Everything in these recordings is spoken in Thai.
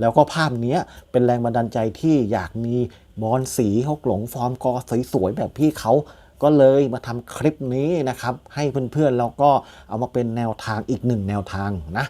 แล้วก็ภาพนี้เป็นแรงบันดาลใจที่อยากมีบอลสีฮกหลงฟอร์มกอสวยๆแบบพี่เขาก็เลยมาทำคลิปนี้นะครับ ให้เพื่อนๆแล้วก็เอามาเป็นแนวทางอีกหนึ่งแนวทางนะ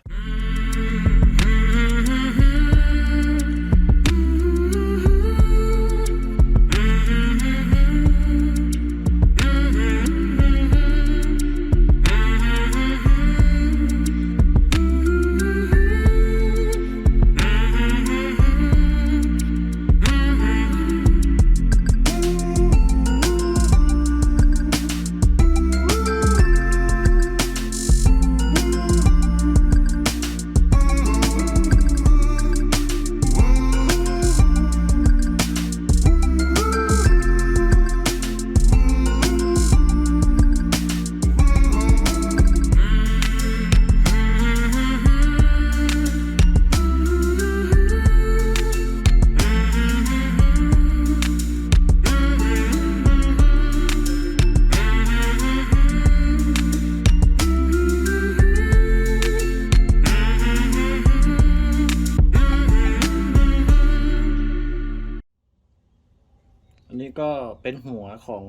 ของ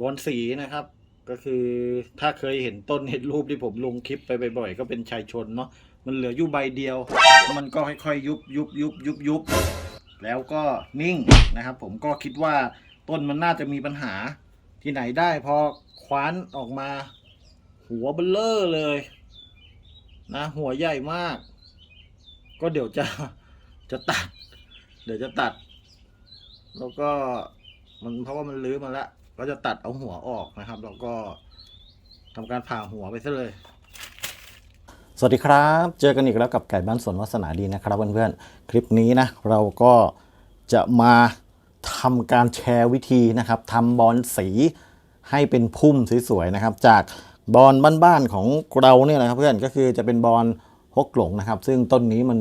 บอลสีนะครับ ก็คือถ้าเคยเห็นต้นเห็นรูปที่ผมลงคลิปไปบ่อยๆก็เป็นชายชนเนาะมันเหลืออยู่ใบเดียว มันก็ค่อยๆยุบยุบยุบยุบยุบแล้วก็นิ่งนะครับ ผมก็คิดว่าต้นมันน่าจะมีปัญหาที่ไหนได้พอคว้านออกมา หัวเบลเลอร์เลย นะ หัวใหญ่มาก ก็เดี๋ยวจะจะตัด เดี๋ยวจะตัด แล้วก็ มันเพราะว่ามันลื้อมาแล้วก็จะตัดเอาหัวออกนะครับ แล้วก็ทำการผ่าหัวไปซะเลย สวัสดีครับ เจอกันอีกแล้วกับไก่บ้านสวนวาสนาดีนะครับเพื่อนๆคลิปนี้นะ เราก็จะมาทำการแชร์วิธีนะครับทำบอลสีให้เป็นพุ่มสวยๆนะครับ จากบอลบ้านๆของเราเนี่ยนะครับเพื่อนก็คือจะเป็นบอลฮกหลงนะครับ ซึ่งต้นนี้มัน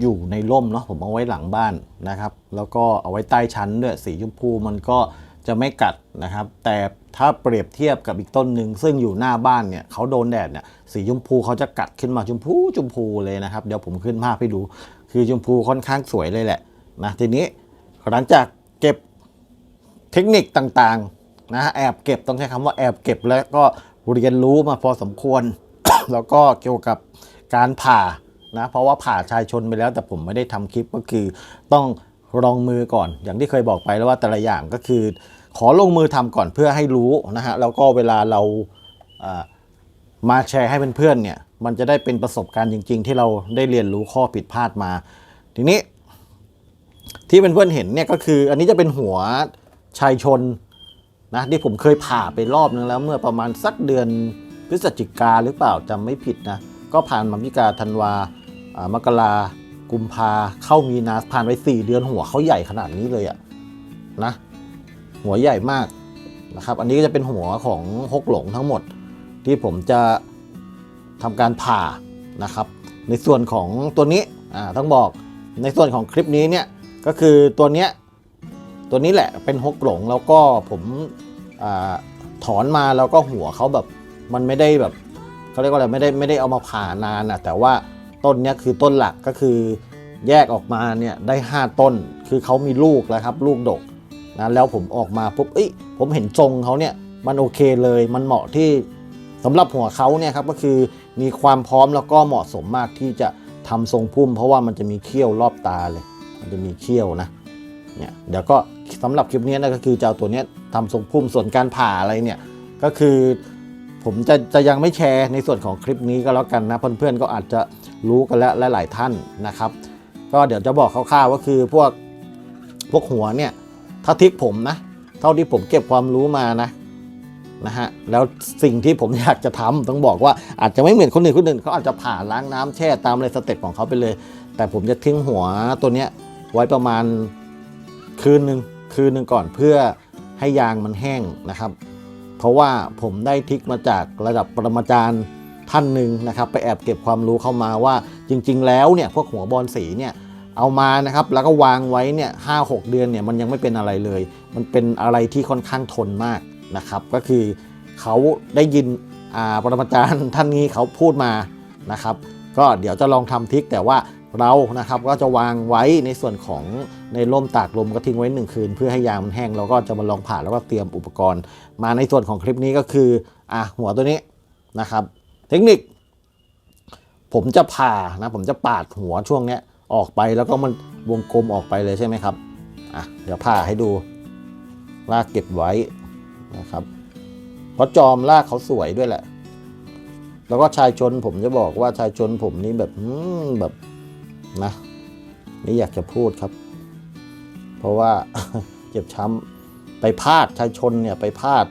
อยู่ในร่มเนาะผมเอาไว้หลังบ้านนะครับ แล้วก็เอาไว้ใต้ชั้นด้วยสีชมพูมันก็จะไม่กัดนะครับ แต่ถ้าเปรียบเทียบกับอีกต้นหนึ่งซึ่งอยู่หน้าบ้านเนี่ยเขาโดนแดดเนี่ยสีชมพูเขาจะกัดขึ้นมาชมพูชมพูเลยนะครับ เดี๋ยวผมขึ้นภาพให้ดู คือชมพูค่อนข้างสวยเลยแหละนะทีนี้หลังจากเก็บเทคนิคต่างๆนะแอบเก็บต้องใช้คำว่าแอบเก็บแล้วก็เรียนรู้มาพอสมควร แล้วก็เกี่ยวกับการผ่า นะเพราะว่าผ่าชายชนไปแล้วแต่ผมไม่ได้ทำคลิปก็คือต้องลองมือก่อน อย่างที่เคยบอกไปแล้วว่าแต่ละอย่างก็คือ ขอลงมือทำก่อนเพื่อให้รู้นะฮะแล้วก็เวลาเรามาแชร์ให้เพื่อนๆเนี่ยมันจะได้เป็นประสบการณ์จริง ๆ ที่เราได้เรียนรู้ข้อผิดพลาดมา ทีนี้ ที่เพื่อนๆเห็นเนี่ยก็คือ อันนี้จะเป็นหัวชายชนนะที่ผมเคยผ่าไปรอบนึงแล้วเมื่อประมาณสักเดือนพฤศจิกาหรือเปล่าจำไม่ผิดนะ ก็ผ่านมาพิกาธันวา มกรากุมภาเข้ามีนาผ่านไป 4 เดือนหัวเขาใหญ่ขนาดนี้เลยอะนะ หัวใหญ่มากนะครับ อันนี้ก็จะเป็นหัวของฮกหลงทั้งหมดที่ผมจะทำการผ่านะครับ ในส่วนของตัวนี้ต้องบอกในส่วนของคลิปนี้เนี่ยก็คือตัวเนี้ยตัวนี้แหละเป็นฮกหลงแล้วก็ผมอถอนมาแล้วก็หัวเขาแบบมันไม่ได้แบบเขาเรียกว่าอะไรไม่ได้ไม่ได้เอามาผ่านานอะแต่ว่า ต้นเนี้ยคือต้นหลักก็คือแยกออกมาเนี่ยได้ 5 ต้น คือเขามีลูกแล้วครับ ลูกดกนะแล้วผมออกมาปุ๊บเอ้ยผมเห็นทรงเขาเนี่ยมันโอเคเลยมันเหมาะที่สำหรับหัวเขาเนี่ยครับก็คือมีความพร้อมแล้วก็เหมาะสมมากที่จะทำทรงพุ่ม เพราะว่ามันจะมีเขี้ยวรอบตาเลย มันจะมีเขี้ยวนะเนี่ยเดี๋ยวก็สำหรับคลิปนี้นะก็คือจะเอาตัวเนี้ยทำทรงพุ่มส่วนการผ่าอะไรเนี่ยก็คือ ผมจะจะยังไม่แชร์ในส่วนของคลิปนี้ก็แล้วกันนะ เพื่อนๆก็อาจจะรู้กันแล้วหลายๆท่านนะครับ ก็เดี๋ยวจะบอกคร่าวๆว่าคือพวกพวกหัวเนี่ยถ้าทิกผมนะ เท่าที่ผมเก็บความรู้มานะนะฮะแล้วสิ่งที่ผมอยากจะทำต้องบอกว่าอาจจะไม่เหมือนคนอื่นคนอื่นเขาอาจจะผ่าล้างน้ำแช่ตามเลยสเต็ปของเขาไปเลย แต่ผมจะทิ้งหัวตัวเนี้ยไว้ประมาณคืนหนึ่งคืนหนึ่งก่อนเพื่อให้ยางมันแห้งนะครับ เพราะว่าผมได้ทิกมาจากระดับปรมาจารย์ท่านหนึ่งนะครับ ไปแอบเก็บความรู้เข้ามาว่าจริง ๆ แล้วเนี่ยพวกหัวบอลสีเนี่ยเอามานะครับแล้วก็วางไว้เนี่ยห้าหกเดือนเนี่ยมันยังไม่เป็นอะไรเลย มันเป็นอะไรที่ค่อนข้างทนมากนะครับ ก็คือเขาได้ยินอ่าปรมาจารย์ท่านนี้เขาพูดมานะครับ ก็เดี๋ยวจะลองทำทริกแต่ว่า เรานะครับก็จะวางไว้ในส่วนของในร่มตากลมก็ทิ้งไว้หนึ่งคืน เพื่อให้ยางมันแห้งเราก็จะมาลองผ่าแล้วก็เตรียมอุปกรณ์ มาในส่วนของคลิปนี้ก็คืออะหัวตัวนี้นะครับ เทคนิค ผมจะผ่านะผมจะปาดหัวช่วงเนี้ยออกไปแล้วก็มันวงกลมออกไปเลยใช่ไหมครับอะเดี๋ยวผ่าให้ดูลากเก็บไว้นะครับเพราะจอมลากเขาสวยด้วยแหละ แล้วก็ชายชนผมจะบอกว่าชายชนผมนี่แบบแบบ นะ ไม่อยากจะพูดครับ เพราะว่าเจ็บช้ำไปพลาดชายชนเนี่ยไปพลาด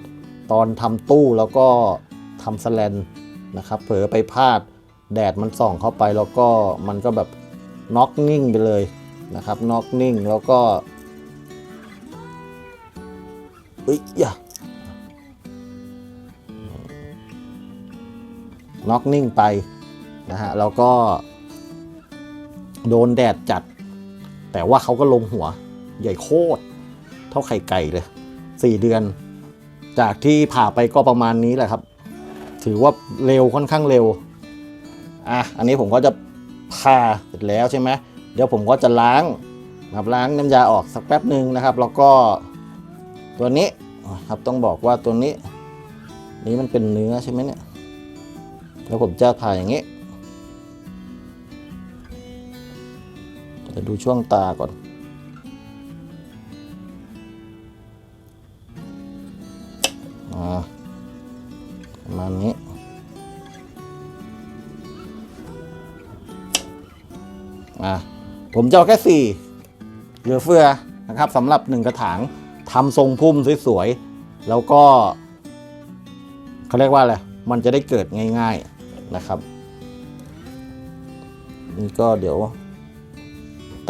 ตอนทำตู้แล้วก็ทำสแลนนะครับ เผลอไปพลาดแดดมันส่องเข้าไปแล้วก็มันก็แบบน็อกนิ่งไปเลยนะครับน็อกนิ่งแล้วก็เอ้ยอย่าน็อกนิ่งไปนะฮะแล้วก็ โดนแดดจัด แต่ว่าเขาก็ลงหัวใหญ่โคตร เท่าไข่ไก่เลยสี่เดือน จากที่ผ่าไปก็ประมาณนี้แหละครับ ถือว่าเร็วค่อนข้างเร็ว อะ อันนี้ผมก็จะผ่าเสร็จแล้วใช่ไหมเดี๋ยวผมก็จะล้างนะครับล้างน้ำยาออกสักแป๊บหนึ่งนะครับ แล้วก็ตัวนี้ครับต้องบอกว่าตัวนี้ นี้มันเป็นเนื้อใช่ไหมเนี่ยแล้วผมจะผ่าอย่างนี้ ดูช่วงตาก่อนอ่าประมาณนี้ อะ ผมจะเอาแค่สี่เหลือเฟือนะครับสำหรับหนึ่งกระถางทำทรงพุ่มสวยๆ แล้วก็เขาเรียกว่าอะไร มันจะได้เกิดง่าย ๆนะครับ นี่ก็เดี๋ยว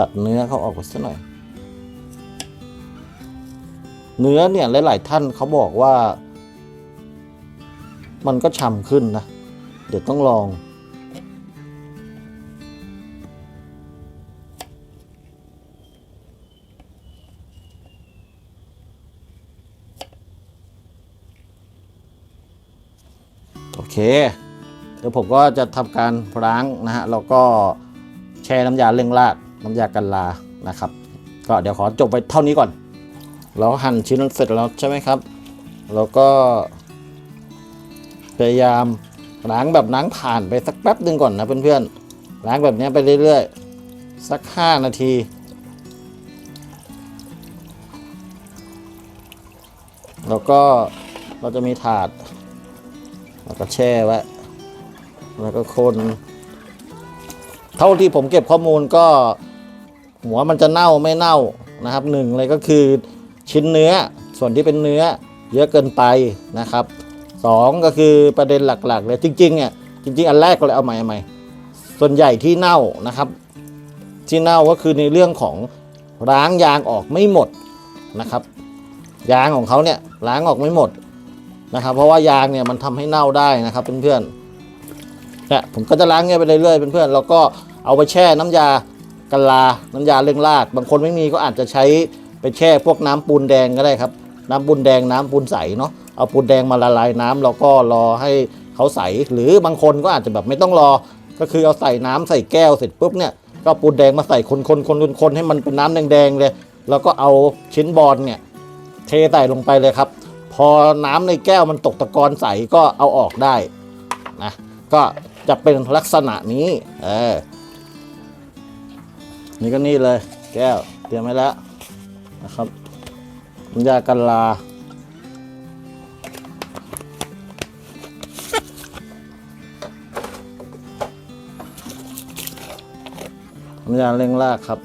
ตัดเนื้อเขาออกไปสักหน่อย เนื้อเนี่ยหลาย ๆ ท่านเขาบอกว่า มันก็ฉ่ำขึ้นนะ เดี๋ยวต้องลองโอเค เดี๋ยวผมก็จะทำการล้างนะฮะ แล้วก็แช่น้ำยาเร่งราก น้ำยากันลานะครับ ก็เดี๋ยวขอจบไปเท่านี้ก่อน เราหั่นชิ้นเสร็จแล้วใช่ไหมครับแล้วก็พยายามล้างแบบล้างผ่านไปสักแป๊บหนึ่งก่อนนะเพื่อนๆล้างแบบนี้ไปเรื่อยๆ สัก 5 นาทีแล้วก็เราจะมีถาด แล้วก็แช่ไว้ แล้วก็คน เท่าที่ผมเก็บข้อมูลก็ หัวมันจะเน่าไม่เน่านะครับหนึ่งเลยก็คือชิ้นเนื้อส่วนที่เป็นเนื้อเยอะเกินไปนะครับสองก็คือประเด็นหลักๆเลยจริงๆเนี่ยจริง ๆ อันแรกก็เลยเอาใหม่เอาใหม่ส่วนใหญ่ที่เน่านะครับ ที่เน่าก็คือในเรื่องของล้างยางออกไม่หมดนะครับ ยางของเขาเนี่ยล้างออกไม่หมดนะครับ เพราะว่ายางเนี่ยมันทำให้เน่าได้นะครับเพื่อนๆเนี่ยผมก็จะล้างเงี้ยไปเรื่อยๆเพื่อนๆแล้วก็เอาไปแช่น้ำยา กันลาน้ำยาเร่งรากบางคนไม่มีก็อาจจะใช้ไปแช่พวกน้ำปูนแดงก็ได้ครับ น้ำปูนแดงน้ำปูนใสเนาะเอาปูนแดงมาละลายน้ำแล้วก็รอให้เขาใส หรือบางคนก็อาจจะแบบไม่ต้องรอ ก็คือเอาใส่น้ำใส่แก้วเสร็จปุ๊บเนี่ยก็ปูนแดงมาใส่คนคนคนคนคนให้มันเป็นน้ำแดงๆเลย แล้วก็เอาชิ้นบอลเนี่ยเทใส่ลงไปเลยครับ พอน้ำในแก้วมันตกตะกอนใสก็เอาออกได้นะก็จะเป็นลักษณะนี้เออ นี่ก็นี่เลย แก้วเตรียมไว้แล้วนะครับน้ำยากันลา น้ำยาเร่งรากครับ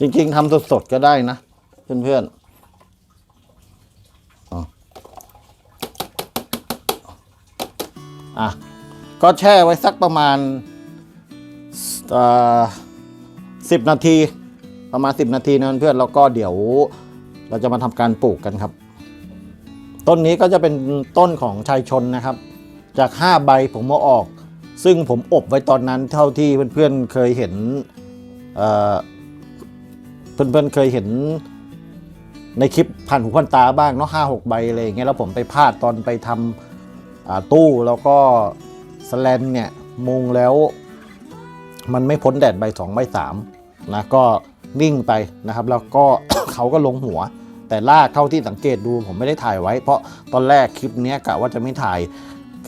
จริงๆทำสดๆก็ได้นะ เพื่อนๆอ๋อ อะก็แช่ไว้สักประมาณสิบนาที ประมาณ 10 นาทีนะเพื่อนแล้วก็เดี๋ยวเราจะมาทำการปลูกกันครับ ต้นนี้ก็จะเป็นต้นของชายชนนะครับ จาก 5 ใบผมมาออก ซึ่งผมอบไว้ตอนนั้นเท่าที่เพื่อนๆเคยเห็นเอ่อเพื่อนๆเคยเห็นในคลิปผ่านหูผ่านตาบ้างเนาะห้าหกใบอะไรอย่างเงี้ยแล้วผมไปพลาดตอนไปทำอ่า ตู้แล้วก็สแลนเนี่ยมุงแล้วมันไม่พ้นแดดใบสองใบสามนะก็นิ่งไปนะครับ แล้วก็เขาก็ลงหัว แต่ลากเท่าที่สังเกตดูผมไม่ได้ถ่ายไว้ เพราะตอนแรกคลิปนี้กะว่าจะไม่ถ่าย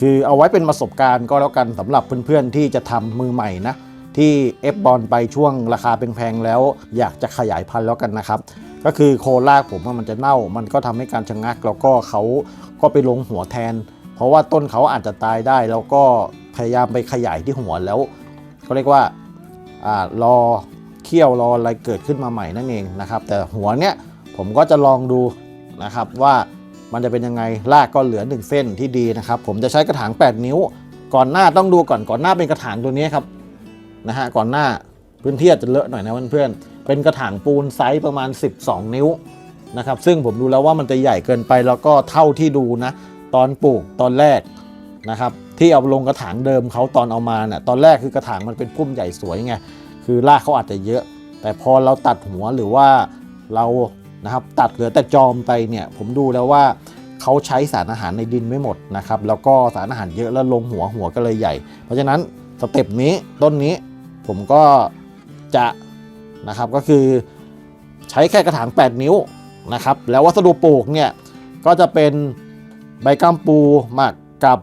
คือเอาไว้เป็นประสบการณ์ก็แล้วกันสำหรับเพื่อนๆที่จะทำมือใหม่นะที่เอฟบอลไปช่วงราคาแพงแล้ว อยากจะขยายพันธุ์แล้วกันนะครับ ก็คือโคลากผมว่ามันจะเน่า มันก็ทำให้การชะงักแล้วก็เขาก็ไปลงหัวแทน เพราะว่าต้นเขาอาจจะตายได้ แล้วก็พยายามไปขยายที่หัวแล้วเขาเรียกว่าอ่ารอเคี่ยวรออะไรเกิดขึ้นมาใหม่นั่นเองนะครับ แต่หัวเนี้ยผมก็จะลองดูนะครับว่ามันจะเป็นยังไงรากก็เหลือ 1 เส้นที่ดีนะครับ ผมจะใช้กระถาง 8 นิ้ว ก่อนหน้าต้องดูก่อนก่อนหน้าเป็นกระถางตัวนี้ครับนะฮะก่อนหน้าพื้นที่อาจจะเลอะหน่อยนะเพื่อนๆเป็นกระถางปูนไซส์ประมาณ 12 นิ้วนะครับซึ่งผมดูแล้วว่ามันจะใหญ่เกินไปแล้วก็เท่าที่ดูนะ ตอนปลูกตอนแรกนะครับที่เอาลงกระถางเดิมเขาตอนเอามาเนี่ยตอนแรกคือกระถางมันเป็นพุ่มใหญ่สวยไงคือรากเขาอาจจะเยอะ แต่พอเราตัดหัวหรือว่าเรานะครับตัดเหลือแต่จอมไปเนี่ยผมดูแล้วว่าเขาใช้สารอาหารในดินไม่หมดนะครับแล้วก็สารอาหารเยอะแล้วลงหัวหัวก็เลยใหญ่ เพราะฉะนั้นสเต็ปนี้ต้นนี้ผมก็จะนะครับก็คือใช้แค่กระถาง 8 นิ้วนะครับแล้ววัสดุปลูกเนี่ยก็จะเป็น ใบกัมปูหมักกับ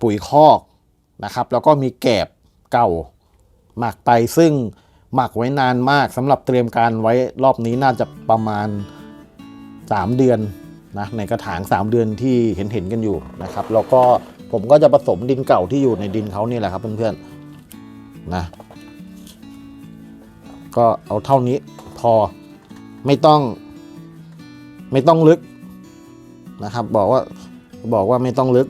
ปุ๋ยคอกนะครับ แล้วก็มีแกบเก่าหมักไปซึ่งหมักไว้นานมากสำหรับเตรียมการไว้รอบนี้น่าจะประมาณ 3 เดือนนะในกระถาง 3 เดือนที่เห็นเห็นๆกันอยู่นะครับ แล้วก็ผมก็จะผสมดินเก่าที่อยู่ในดินเขานี่แหละครับเพื่อนๆนะก็เอาเท่านี้พอไม่ต้องไม่ต้องลึก นะครับ บอกว่าบอกว่าไม่ต้องลึก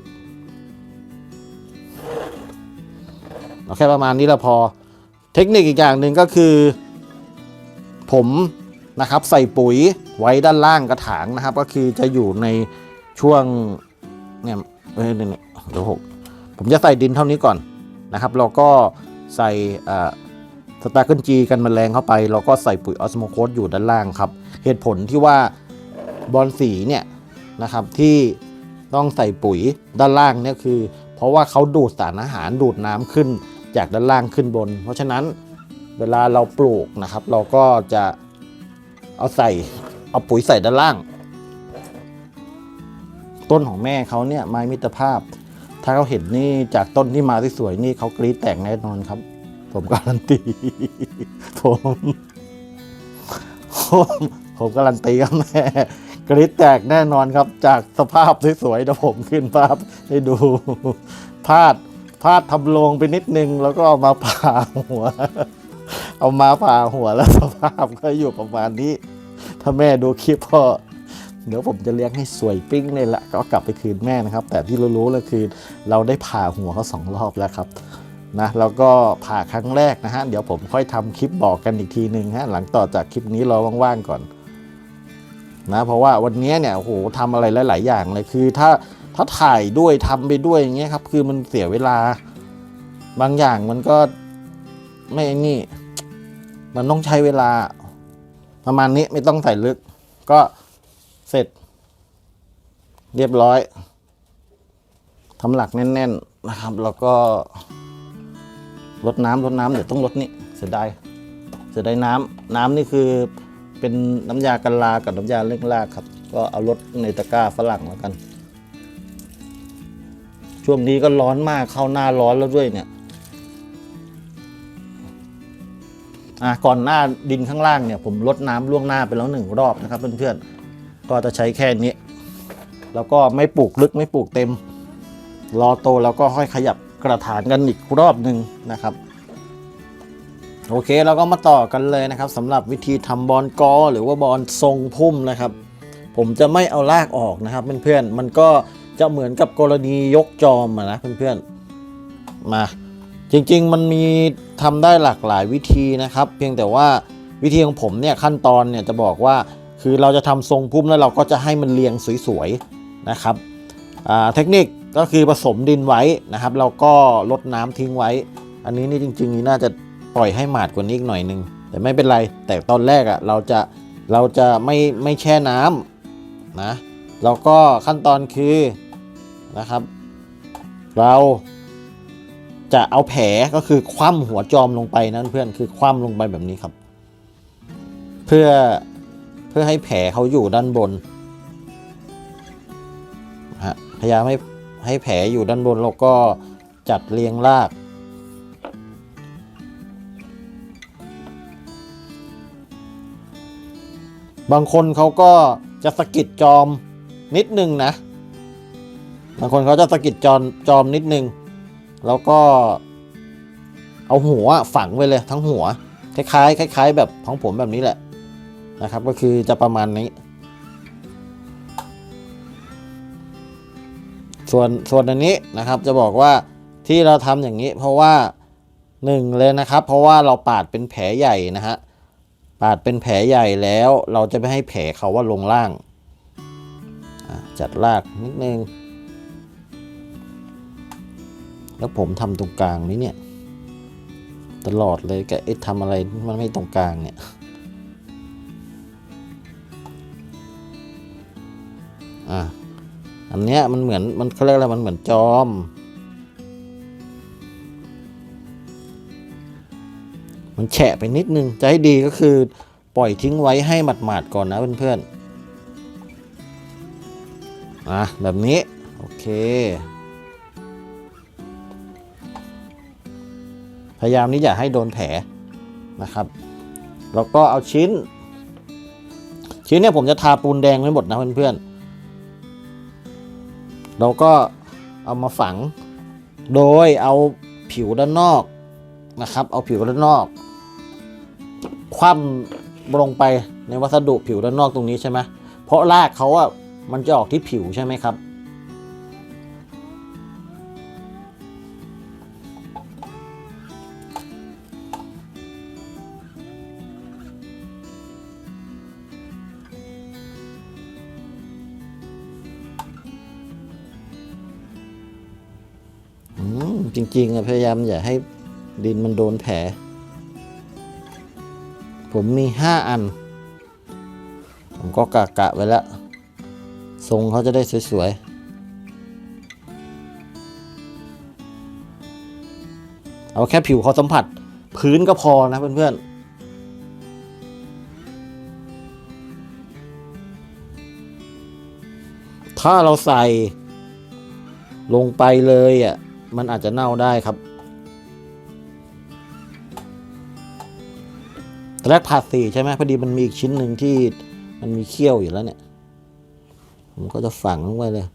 เอาแค่ประมาณนี้ละพอ เทคนิคอีกอย่างหนึ่งก็คือ ผมนะครับใส่ปุ๋ยไว้ด้านล่างกระถางนะครับ ก็คือจะอยู่ในช่วงเนี่ยเอ้ยเนี่ยเนี่ยเดี๋ยวหกผมจะใส่ดินเท่านี้ก่อนนะครับแล้วก็ใส่สตาร์เกิลจีกันแมลงเข้าไปแล้วก็ใส่ปุ๋ยออสโมโคสอยู่ด้านล่างครับ เหตุผลที่ว่าบอลสีเนี่ย นะครับที่ต้องใส่ปุ๋ยด้านล่างเนี่ยคือ เพราะว่าเขาดูดสารอาหารดูดน้ำขึ้นจากด้านล่างขึ้นบน เพราะฉะนั้นเวลาเราปลูกนะครับ เราก็จะเอาใส่เอาปุ๋ยใส่ด้านล่าง ต้นของแม่เขาเนี่ยไม้มิตรภาพ ถ้าเขาเห็นนี่จากต้นที่มาที่สวยนี่เขากรี๊ดแตกแน่นอนครับ ผมการันตีผมผมผมการันตีครับแม่ กรี๊ดแตกแน่นอนครับ จากสภาพสวยๆเดี๋ยวผมขึ้นภาพให้ดูพลาดพลาดทำลงไปนิดนึง แล้วก็เอามาผ่าหัว เอามาผ่าหัวแล้วสภาพก็อยู่ประมาณนี้ ถ้าแม่ดูคลิปก็เดี๋ยวผมจะเลี้ยงให้สวยปิ้งเลยละก็กลับไปคืนแม่นะครับ แต่ที่รู้ๆเลยคือ เราได้ผ่าหัวเขาสองรอบแล้วครับนะแล้วก็ผ่าครั้งแรกนะฮะ เดี๋ยวผมค่อยทำคลิปบอกกันอีกทีหนึ่งฮะ หลังต่อจากคลิปนี้รอว่างๆก่อน นะเพราะว่าวันนี้เนี่ยโหทำอะไรหลาย ๆ อย่างเลยคือถ้าถ้าถ่ายด้วยทำไปด้วยอย่างเงี้ยครับคือมันเสียเวลา บางอย่างมันก็ไม่นี่ มันต้องใช้เวลา ประมาณนี้ไม่ต้องใส่ลึก ก็เสร็จ เรียบร้อยทำหลักแน่น ๆ นะครับ แล้วก็ลดน้ำลดน้ำเดี๋ยวต้องลดนี่เสียดายเสียดายน้ำน้ำนี่คือ เป็นน้ำยากันลากับน้ำยาเร่งรากครับ ก็เอารถในตะกร้าฝรั่งแล้วกัน ช่วงนี้ก็ร้อนมากเข้าหน้าร้อนแล้วด้วยเนี่ยอะก่อนหน้าดินข้างล่างเนี่ยผมลดน้ำล่วงหน้าไปแล้วหนึ่งรอบนะครับเพื่อนๆก็จะใช้แค่นี้แล้วก็ไม่ปลูกลึกไม่ปลูกเต็ม รอโตแล้วก็ค่อยขยับกระถางกันอีกรอบหนึ่งนะครับ โอเคเราก็มาต่อกันเลยนะครับสำหรับวิธีทำบอลกอ หรือว่าบอลทรงพุ่มนะครับ ผมจะไม่เอารากออกนะครับเพื่อนๆมันก็จะเหมือนกับกรณียกจอมอะนะเพื่อนๆมาจริงๆมันมีทำได้หลากหลายวิธีนะครับ เพียงแต่ว่าวิธีของผมเนี่ยขั้นตอนเนี่ยจะบอกว่าคือเราจะทำทรงพุ่มแล้วเราก็จะให้มันเรียงสวยๆนะครับเทคนิคก็คือผสมดินไว้นะครับ แล้วก็ลดน้ำทิ้งไว้ อันนี้นี่จริงๆนี่น่าจะ ปล่อยให้หมาดกว่านี้อีกหน่อยนึง แต่ไม่เป็นไร แต่ตอนแรกอะ่ะเราจะเราจะไม่ไม่แช่น้ำนะแล้วก็ขั้นตอนคือนะครับ เราจะเอาแผลก็คือคว่ำหัวจอมลงไปนะเพื่อนคือคว่ำลงไปแบบนี้ครับ เพื่อเพื่อให้แผลเขาอยู่ด้านบนฮะพยายามให้ให้แผลอยู่ด้านบนแล้วก็จัดเรียงราก บางคนเขาก็จะสะกิดจอมนิดนึงนะ บางคนเขาจะสะกิดจอมจอมนิดนึง แล้วก็เอาหัวฝังไว้เลยทั้งหัว คล้ายๆคล้าย ๆ แบบของผมแบบนี้แหละนะครับ ก็คือจะประมาณนี้ ส่วนส่วนอันนี้นะครับจะบอกว่าที่เราทำอย่างนี้ เพราะว่าหนึ่งเลยนะครับ เพราะว่าเราปาดเป็นแผลใหญ่นะฮะ ปาดเป็นแผลใหญ่แล้วเราจะไม่ให้แผลเขาว่าลงล่าง จัดรากนิดนึง แล้วผมทำตรงกลางนี้เนี่ย ตลอดเลยแกไอ้ทำอะไรมันไม่ตรงกลางเนี่ยอะอันเนี้ยมันเหมือนมันเขาเรียกอะไรมันเหมือนจอม มันแฉะไปนิดนึง จะให้ดีก็คือปล่อยทิ้งไว้ให้หมาดๆก่อนนะเพื่อนๆอะแบบนี้ โอเค พยายามนี่อย่าให้โดนแผลนะครับ แล้วก็เอาชิ้น ชิ้นเนี่ยผมจะทาปูนแดงไว้หมดนะเพื่อนๆเราก็เอามาฝัง โดยเอาผิวด้านนอกนะครับ เอาผิวด้านนอก คว่ำลงไปในวัสดุผิวด้านนอกตรงนี้ใช่ไหมเพราะรากเขาอะมันจะออกที่ผิวใช่ไหมครับ จริงๆอะพยายามอย่าให้ดินมันโดนแผล ผมมีห้าอัน ผมก็กะกะไว้แล้ว ทรงเขาจะได้สวยๆ เอาแค่ผิวเขาสัมผัส พื้นก็พอนะเพื่อนๆถ้าเราใส่ลงไปเลยอะมันอาจจะเน่าได้ครับ ตอนแรกผ่าสี่ใช่ไหมพอดีมันมีอีกชิ้นหนึ่งที่มันมีเขี้ยวอยู่แล้วเนี่ย ผมก็จะฝังลงไปเลย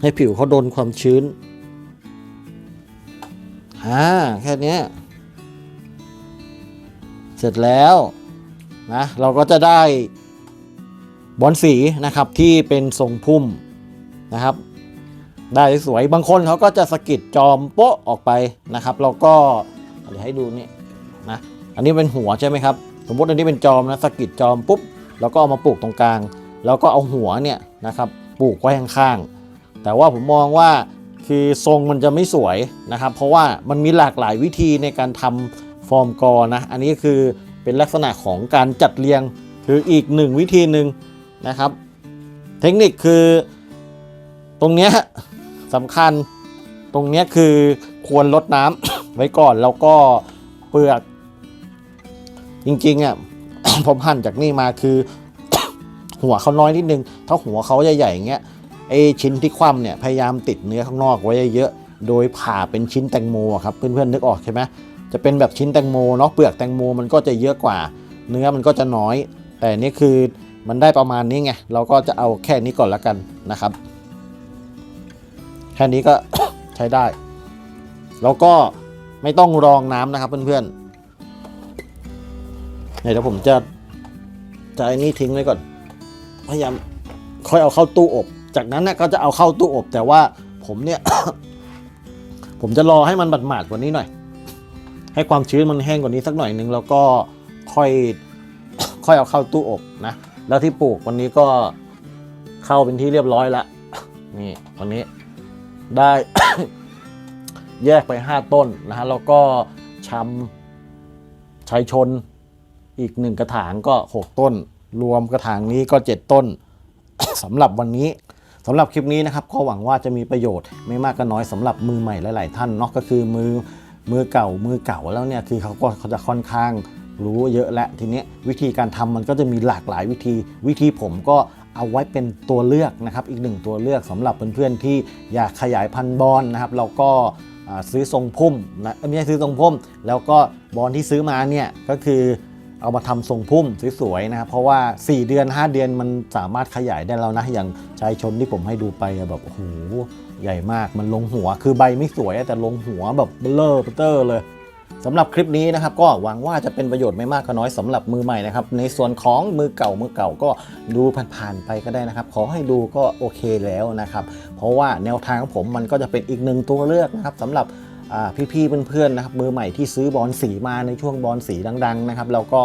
ให้ผิวเขาโดนความชื้น อ่า แค่นี้ เสร็จแล้ว นะเราก็จะได้บอลสีนะครับที่เป็นทรงพุ่มนะครับ ได้สวยบางคนเขาก็จะสกิดจอมโป๊ะออกไปนะครับแล้วก็เดี๋ยวให้ดูนี่นะอันนี้เป็นหัวใช่ไหมครับ สมมติอันนี้เป็นจอมนะสกิดจอมปุ๊บแล้วก็เอามาปลูกตรงกลาง แล้วก็เอาหัวเนี่ยนะครับปลูกไว้ข้างๆแต่ว่าผมมองว่าคือทรงมันจะไม่สวยนะครับ เพราะว่ามันมีหลากหลายวิธีในการทำฟอร์มกอนะ อันนี้คือ เป็นลักษณะของการจัดเรียงคืออีกหนึ่งวิธีหนึ่งนะครับ เทคนิคคือตรงเนี้ยสำคัญตรงเนี้ยคือควรลดน้ำไว้ก่อนแล้วก็เปลือกจริงๆอะผมหั่นจากนี่มาคือ หัวเขาน้อยนิดนึง ถ้าหัวเขาใหญ่ๆอย่างเงี้ยไอชิ้นที่คว่ำเนี่ยพยายามติดเนื้อข้างนอกไว้เยอะๆโดยผ่าเป็นชิ้นแตงโมครับเพื่อนๆนึกออกใช่ไหม จะเป็นแบบชิ้นแตงโมเนาะเปลือกแตงโมมันก็จะเยอะกว่า เนื้อมันก็จะน้อย แต่นี่คือมันได้ประมาณนี้ไงเราก็จะเอาแค่นี้ก่อนละกันนะครับ แค่นี้ก็ใช้ได้ แล้วก็ไม่ต้องรองน้ำนะครับเพื่อนๆเนี่ยเดี๋ยวผมจะจะไอ้นี่ทิ้งไว้ก่อน พยายามค่อยเอาเข้าตู้อบ จากนั้นนะก็จะเอาเข้าตู้อบ แต่ว่าผมเนี่ย ผมจะรอให้มันหมาดๆกว่านี้หน่อย ให้ความชื้นมันแห้งกว่านี้สักหน่อยนึงแล้วก็ค่อยค่อยเอาเข้าตู้อบนะ แล้วที่ปลูกวันนี้ก็เข้าเป็นที่เรียบร้อยแล้วนี่วันนี้ได้ แยกไป 5 ต้นนะฮะแล้วก็ชำชัยชนอีกหนึ่งกระถางก็ 6 ต้น รวมกระถางนี้ก็ 7 ต้นสำหรับวันนี้สำหรับคลิปนี้นะครับก็หวังว่าจะมีประโยชน์ไม่มากก็น้อยสำหรับมือใหม่หลาย ๆ ท่านเนาะก็คือมือ มือเก่ามือเก่าแล้วเนี่ยคือเขาก็เขาจะค่อนข้างรู้เยอะและทีนี้วิธีการทำมันก็จะมีหลากหลายวิธี วิธีผมก็เอาไว้เป็นตัวเลือกนะครับ อีกหนึ่งตัวเลือกสำหรับเพื่อนๆที่อยากขยายพันธุ์บอลนะครับเราก็ซื้อทรงพุ่มนะไม่ใช่ซื้อทรงพุ่ม แล้วก็บอลที่ซื้อมาเนี่ยก็คือ เอามาทำทรงพุ่มสวยๆนะครับเพราะว่า 4 เดือน 5 เดือนมันสามารถขยายได้แล้วนะ อย่างชายชนที่ผมให้ดูไปแบบโอ้โหใหญ่มากมันลงหัว คือใบไม่สวยแต่ลงหัวแบบเบลอเตอร์เลยสำหรับคลิปนี้นะครับก็หวังว่าจะเป็นประโยชน์ไม่มากก็น้อยสำหรับมือใหม่นะครับในส่วนของมือเก่ามือเก่าก็ดูผ่านๆไปก็ได้นะครับ ขอให้ดูก็โอเคแล้วนะครับ เพราะว่าแนวทางของผมมันก็จะเป็นอีกหนึ่งตัวเลือกนะครับสำหรับ พี่ๆเพื่อนๆนะครับมือใหม่ที่ซื้อบอลสีมาในช่วงบอลสีดังๆนะครับแล้วก็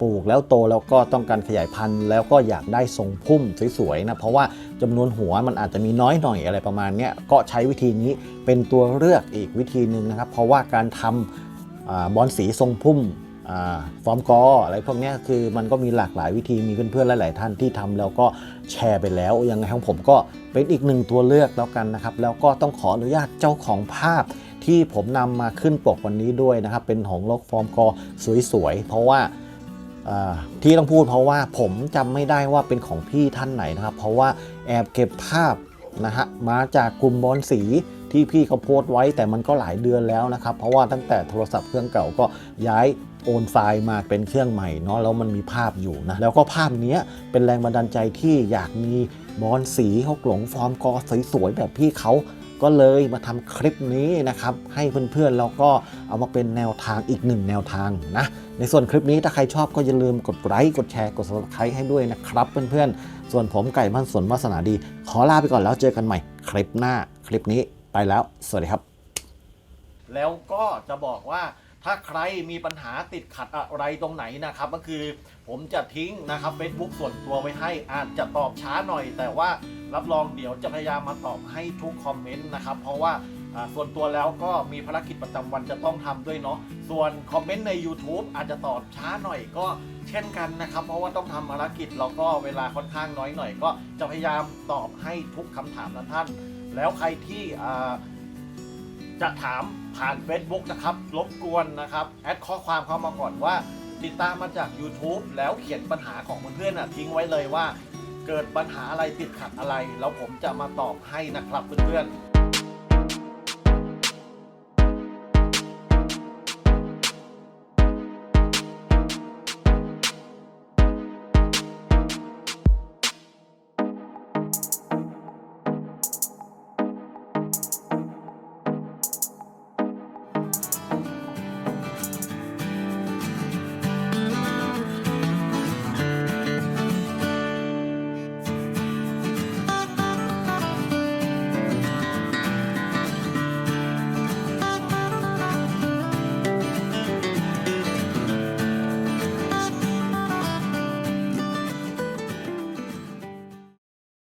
ปลูกแล้วโตแล้วก็ต้องการขยายพันธุ์ แล้วก็อยากได้ทรงพุ่มสวยๆนะเพราะว่าจำนวนหัวมันอาจจะมีน้อยหน่อยอะไรประมาณนี้ก็ใช้วิธีนี้เป็นตัวเลือกอีกวิธีหนึ่งนะครับ เพราะว่าการทำอาบอลสีทรงพุ่มอฟอร์มกออะไรพวกนี้คือมันก็มีหลากหลายวิธีมีเพื่อนๆหลายๆท่านที่ทำแล้วก็แชร์ไปแล้วยังไงของผมก็เป็นอีกหนึ่งตัวเลือกแล้วกันนะครับ แล้วก็ต้องขออนุญาตเจ้าของภาพ ที่ผมนำมาขึ้นปกวันนี้ด้วยนะครับ เป็นของลกฟอร์มกอสวยๆ เพราะว่าที่ต้องพูดเพราะว่าผมจำไม่ได้ว่าเป็นของพี่ท่านไหนนะครับ เพราะว่าแอบเก็บภาพนะฮะมาจากกลุ่มบอลสีที่พี่เขาโพสต์ไว้แต่มันก็หลายเดือนแล้วนะครับ เพราะว่าตั้งแต่โทรศัพท์เครื่องเก่าก็ย้ายโอนไฟล์มาเป็นเครื่องใหม่เนาะแล้วมันมีภาพอยู่นะ แล้วก็ภาพนี้เป็นแรงบันดาลใจที่อยากมีบอลสีฮกหลงฟอร์มกอสวยๆแบบพี่เขา ก็เลยมาทำคลิปนี้นะครับให้เพื่อนๆแล้วก็เอามาเป็นแนวทางอีกหนึ่งแนวทางนะในส่วนคลิปนี้ถ้าใครชอบก็อย่าลืมกดไลค์กดแชร์กด subscribe ให้ด้วยนะครับเพื่อนๆ ส่วนผมไก่บ้านสวนวาสนาดี ขอลาไปก่อนแล้วเจอกันใหม่คลิปหน้าคลิปนี้ไปแล้ว สวัสดีครับ แล้วก็จะบอกว่า ถ้าใครมีปัญหาติดขัดอะไรตรงไหนนะครับ ก็คือผมจะทิ้งนะครับ Facebook ส่วนตัวไว้ให้อาจจะตอบช้าหน่อย แต่ว่ารับรองเดี๋ยวจะพยายามมาตอบให้ทุกคอมเมนต์นะครับ เพราะว่าส่วนตัวแล้วก็มีภารกิจประจำวันจะต้องทำด้วยเนาะส่วนคอมเมนต์ใน YouTube อาจจะตอบช้าหน่อยก็เช่นกันนะครับ เพราะว่าต้องทำภารกิจแล้วก็เวลาค่อนข้างน้อยหน่อย ก็จะพยายามตอบให้ทุกคำถามนะท่าน แล้วใครที่ จะถามผ่าน Facebook นะครับรบกวนนะครับ แอดข้อความเข้ามาก่อนว่า ติดตามมาจาก YouTube แล้วเขียนปัญหาของเพื่อนๆน่ะทิ้งไว้เลยว่า เกิดปัญหาอะไรติดขัดอะไร แล้วผมจะมาตอบให้นะครับเพื่อนๆ